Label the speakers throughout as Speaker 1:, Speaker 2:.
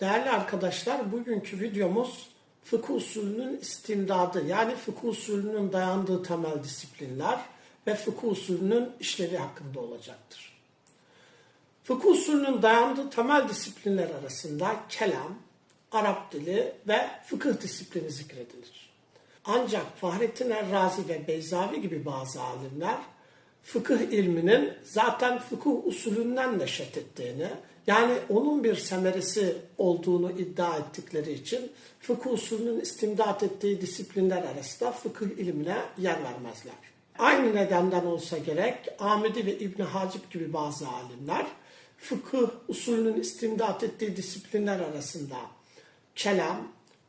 Speaker 1: Değerli arkadaşlar, bugünkü videomuz fıkıh usulünün istimdadı yani fıkıh usulünün dayandığı temel disiplinler ve fıkıh usulünün işlevi hakkında olacaktır. Fıkıh usulünün dayandığı temel disiplinler arasında kelam, Arap dili ve fıkıh disiplini zikredilir. Ancak Fahrettin Errazi ve Beyzavi gibi bazı alimler fıkıh ilminin zaten fıkıh usulünden neşet ettiğini, yani onun bir semeresi olduğunu iddia ettikleri için fıkıh usulünün istimdat ettiği disiplinler arasında fıkıh ilmine yer vermezler. Aynı nedenden olsa gerek Ahmedi ve İbni Hacip gibi bazı alimler fıkıh usulünün istimdat ettiği disiplinler arasında kelam,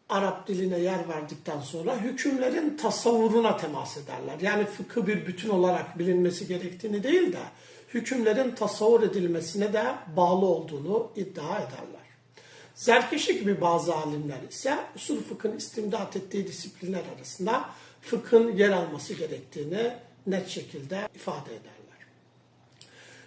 Speaker 1: Arap diline yer verdikten sonra hükümlerin tasavvuruna temas ederler. Yani fıkıh bir bütün olarak bilinmesi gerektiğini değil de hükümlerin tasavvur edilmesine de bağlı olduğunu iddia ederler. Zerkeşi gibi bazı alimler ise usul fıkhın istimdat ettiği disiplinler arasında fıkhın yer alması gerektiğini net şekilde ifade ederler.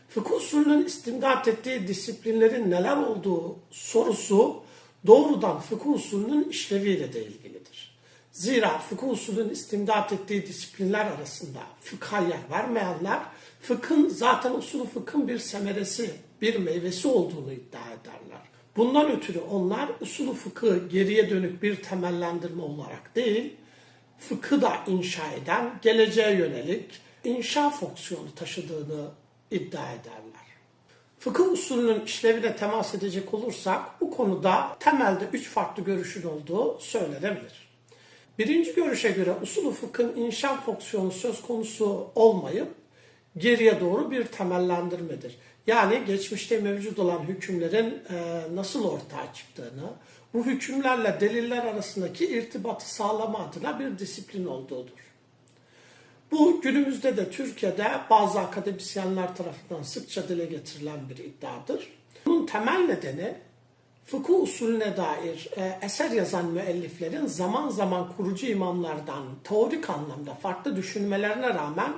Speaker 1: Fıkıh usulünün istimdat ettiği disiplinlerin neler olduğu sorusu doğrudan fıkıh usulünün işleviyle de ilgilidir. Zira fıkıh usulünün istimdat ettiği disiplinler arasında fıkha yer vermeyenler fıkhın zaten usulü fıkhın bir semeresi, bir meyvesi olduğunu iddia ederler. Bundan ötürü onlar usulü fıkı geriye dönük bir temellendirme olarak değil, fıkı da inşa eden, geleceğe yönelik inşa fonksiyonu taşıdığını iddia ederler. Fıkıh usulünün işlevine temas edecek olursak bu konuda temelde üç farklı görüşün olduğu söylenebilir. Birinci görüşe göre usulü fıkhın inşa fonksiyonu söz konusu olmayıp geriye doğru bir temellendirmedir. Yani geçmişte mevcut olan hükümlerin e, nasıl ortaya çıktığını, bu hükümlerle deliller arasındaki irtibatı sağlama adına bir disiplin olduğudur. Bu günümüzde de Türkiye'de bazı akademisyenler tarafından sıkça dile getirilen bir iddiadır. Bunun temel nedeni fıkıh usulüne dair e, eser yazan müelliflerin zaman zaman kurucu imamlardan teorik anlamda farklı düşünmelerine rağmen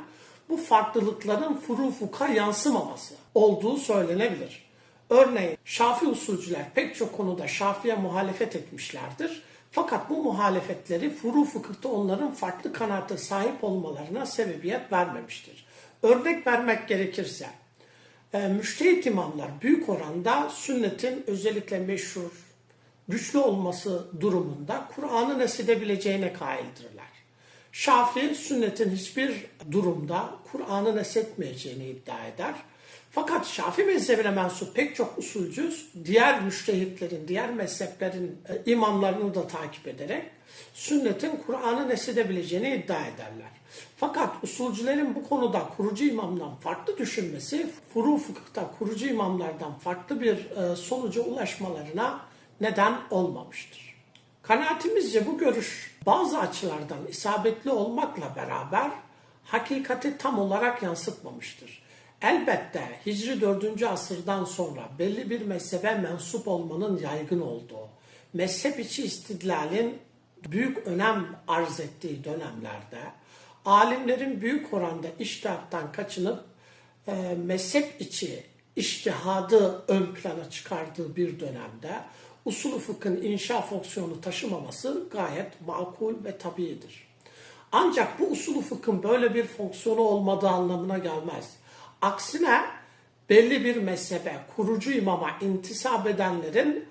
Speaker 1: bu farklılıkların furu fuka yansımaması olduğu söylenebilir. Örneğin Şafi usulcüler pek çok konuda Şafi'ye muhalefet etmişlerdir. Fakat bu muhalefetleri furu fıkıhta onların farklı kanaate sahip olmalarına sebebiyet vermemiştir. Örnek vermek gerekirse, e, müştehit imamlar büyük oranda sünnetin özellikle meşhur, güçlü olması durumunda Kur'an'ı nesedebileceğine kaildirler. Şafii sünnetin hiçbir durumda Kur'an'ı nesetmeyeceğini iddia eder. Fakat Şafii mezhebine mensup pek çok usulcü diğer müştehitlerin, diğer mezheplerin e, imamlarını da takip ederek sünnetin Kur'an'ı nesedebileceğini iddia ederler. Fakat usulcülerin bu konuda kurucu imamdan farklı düşünmesi, furu fıkıhta kurucu imamlardan farklı bir e, sonuca ulaşmalarına neden olmamıştır. Kanaatimizce bu görüş bazı açılardan isabetli olmakla beraber hakikati tam olarak yansıtmamıştır. Elbette Hicri 4. asırdan sonra belli bir mezhebe mensup olmanın yaygın olduğu, mezhep içi istidlalin büyük önem arz ettiği dönemlerde alimlerin büyük oranda iştihattan kaçınıp e, mezhep içi iştihadı ön plana çıkardığı bir dönemde usulü fıkhın inşa fonksiyonu taşımaması gayet makul ve tabiidir. Ancak bu usulü fıkhın böyle bir fonksiyonu olmadığı anlamına gelmez. Aksine belli bir mezhebe, kurucu imama intisap edenlerin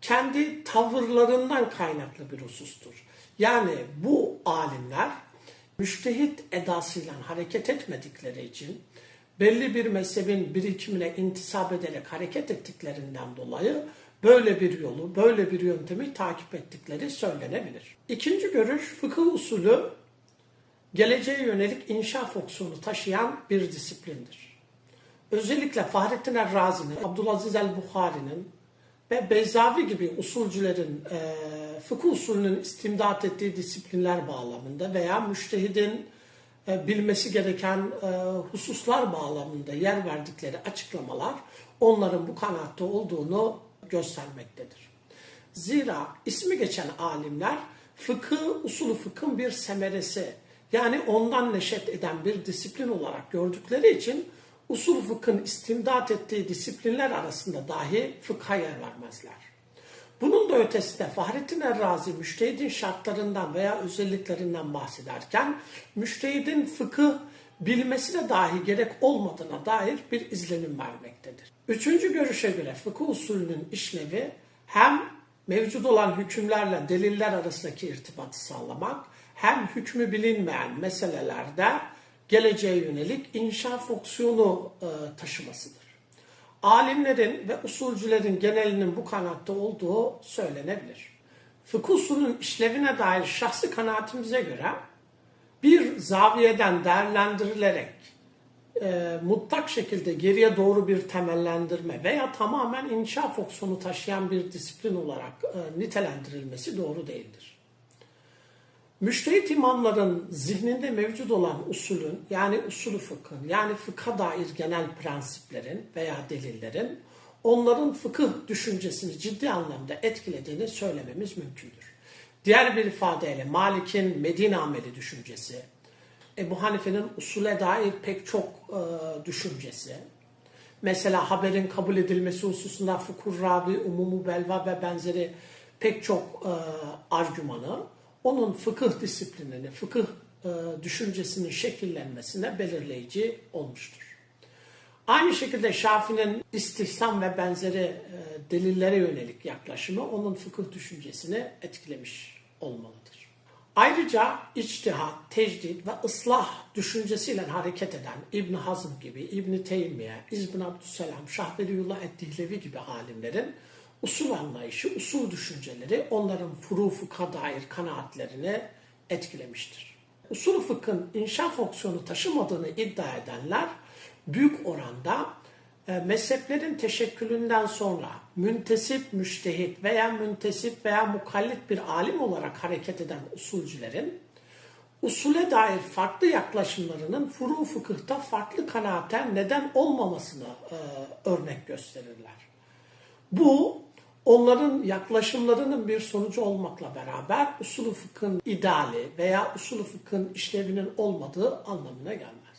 Speaker 1: kendi tavırlarından kaynaklı bir husustur. Yani bu alimler müştehit edasıyla hareket etmedikleri için belli bir mezhebin birikimine intisap ederek hareket ettiklerinden dolayı böyle bir yolu, böyle bir yöntemi takip ettikleri söylenebilir. İkinci görüş fıkıh usulü geleceğe yönelik inşa fonksiyonu taşıyan bir disiplindir. Özellikle Fahrettin Errazi'nin, Abdülaziz el-Bukhari'nin ve Beyzavi gibi usulcülerin e, fıkıh usulünün istimdat ettiği disiplinler bağlamında veya müştehidin e, bilmesi gereken e, hususlar bağlamında yer verdikleri açıklamalar onların bu kanaatte olduğunu göstermektedir. Zira ismi geçen alimler fıkıh, usulü fıkhın bir semeresi yani ondan neşet eden bir disiplin olarak gördükleri için usul fıkhın istimdat ettiği disiplinler arasında dahi fıkha yer vermezler. Bu ötesinde Fahrettin Errazi müştehidin şartlarından veya özelliklerinden bahsederken müştehidin fıkıh bilmesine dahi gerek olmadığına dair bir izlenim vermektedir. Üçüncü görüşe göre fıkıh usulünün işlevi hem mevcut olan hükümlerle deliller arasındaki irtibatı sağlamak hem hükmü bilinmeyen meselelerde geleceğe yönelik inşa fonksiyonu e, taşımasıdır. Alimlerin ve usulcülerin genelinin bu kanaatte olduğu söylenebilir. Fıkıh usulünün işlevine dair şahsi kanaatimize göre bir zaviyeden değerlendirilerek e, mutlak şekilde geriye doğru bir temellendirme veya tamamen inşa fonksiyonu taşıyan bir disiplin olarak e, nitelendirilmesi doğru değildir. Müştehit imamların zihninde mevcut olan usulün yani usulü fıkhın yani fıkha dair genel prensiplerin veya delillerin onların fıkıh düşüncesini ciddi anlamda etkilediğini söylememiz mümkündür. Diğer bir ifadeyle Malik'in Medine ameli düşüncesi, Ebu Hanife'nin usule dair pek çok e, düşüncesi, mesela haberin kabul edilmesi hususunda fıkur rabi, umumu belva ve benzeri pek çok e, argümanı onun fıkıh disiplinini, fıkıh e, düşüncesinin şekillenmesine belirleyici olmuştur. Aynı şekilde Şafii'nin istihsam ve benzeri e, delillere yönelik yaklaşımı onun fıkıh düşüncesini etkilemiş olmalıdır. Ayrıca içtihat, tecdid ve ıslah düşüncesiyle hareket eden İbn Hazm gibi, İbn Teymiye, İbn Abdüsselam, Şah Veliyullah Eddihlevi gibi alimlerin usul anlayışı, usul düşünceleri onların furu fıkha dair kanaatlerini etkilemiştir. Usul fıkhın inşa fonksiyonu taşımadığını iddia edenler büyük oranda e, mezheplerin teşekkülünden sonra müntesip müştehit veya müntesip veya mukallit bir alim olarak hareket eden usulcülerin usule dair farklı yaklaşımlarının furu fıkıhta farklı kanaaten neden olmamasını e, örnek gösterirler. Bu onların yaklaşımlarının bir sonucu olmakla beraber usulü fıkhın ideali veya usulü fıkhın işlevinin olmadığı anlamına gelmez.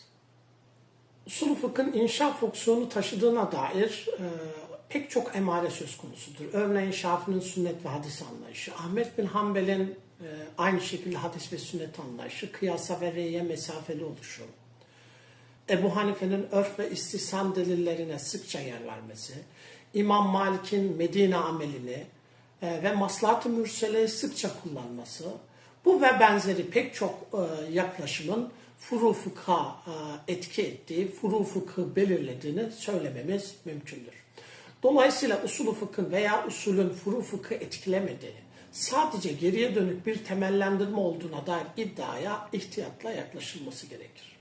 Speaker 1: Usulü fıkhın inşa fonksiyonu taşıdığına dair e, pek çok emare söz konusudur. Örneğin Şafii'nin sünnet ve hadis anlayışı, Ahmet bin Hanbel'in e, aynı şekilde hadis ve sünnet anlayışı, kıyasa ve reye mesafeli oluşu, Ebu Hanife'nin örf ve istihsan delillerine sıkça yer vermesi, İmam Malik'in Medine amelini e, ve maslahat-ı mürseleyi sıkça kullanması, bu ve benzeri pek çok e, yaklaşımın furu fıkha e, etki ettiği, furu fıkhı belirlediğini söylememiz mümkündür. Dolayısıyla usulü fıkhın veya usulün furu fıkhı etkilemediği, sadece geriye dönük bir temellendirme olduğuna dair iddiaya ihtiyatla yaklaşılması gerekir.